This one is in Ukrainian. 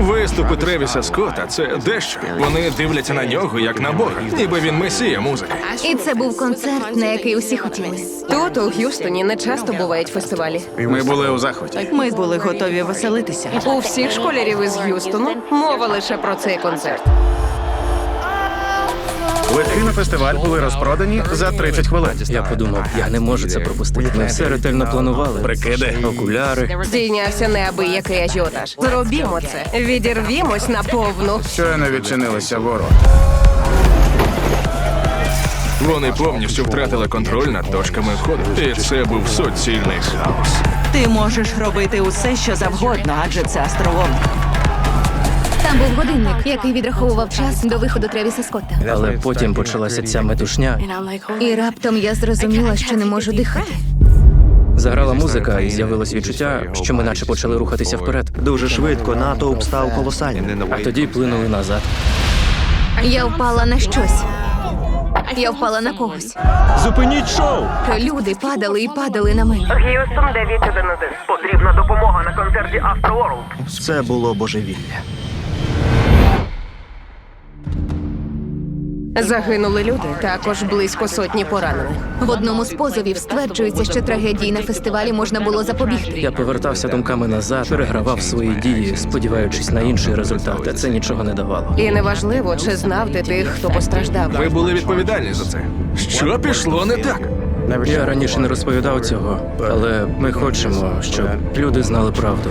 Виступи Тревіса Скотта це дещо. Вони дивляться на нього як на Бога, ніби він месія музики. І це був концерт, на який усі хотіли. Тут у Г'юстоні не часто бувають фестивалі. Ми були у захваті. Ми були готові веселитися. У всіх школярів із Г'юстону мова лише про цей концерт. Квитки на фестиваль були розпродані за 30 хвилин. Я подумав, я не можу це пропустити. Ми все ретельно планували. Прикиди. Окуляри. Здійнявся неабиякий ажіотаж. Зробімо це. Відірвімось на повну. Щойно відчинилися ворота. Вони повністю втратили контроль над точками входу. І це був суцільний хаос. Ти можеш робити усе, що завгодно, адже це астролом. Там був годинник, який відраховував час до виходу Тревіса Скотта. Але потім почалася ця метушня. І раптом я зрозуміла, що не можу дихати. Заграла музика, і з'явилось відчуття, що ми наче почали рухатися вперед. Дуже швидко натовп став колосальним. А тоді плинули назад. Я впала на щось. Я впала на когось. Зупиніть шоу! Люди падали і падали на мене. Г'юстон 911. Потрібна допомога на концерті Astroworld. Це було божевілля. Загинули люди, також близько сотні поранених. В одному з позовів стверджується, що трагедії на фестивалі можна було запобігти. Я повертався думками назад, перегравав свої дії, сподіваючись на інший результат, а це нічого не давало. І неважливо, чи знав ти тих, хто постраждав. Ви були відповідальні за це. Що пішло не так? Я раніше не розповідав цього, але ми хочемо, щоб люди знали правду.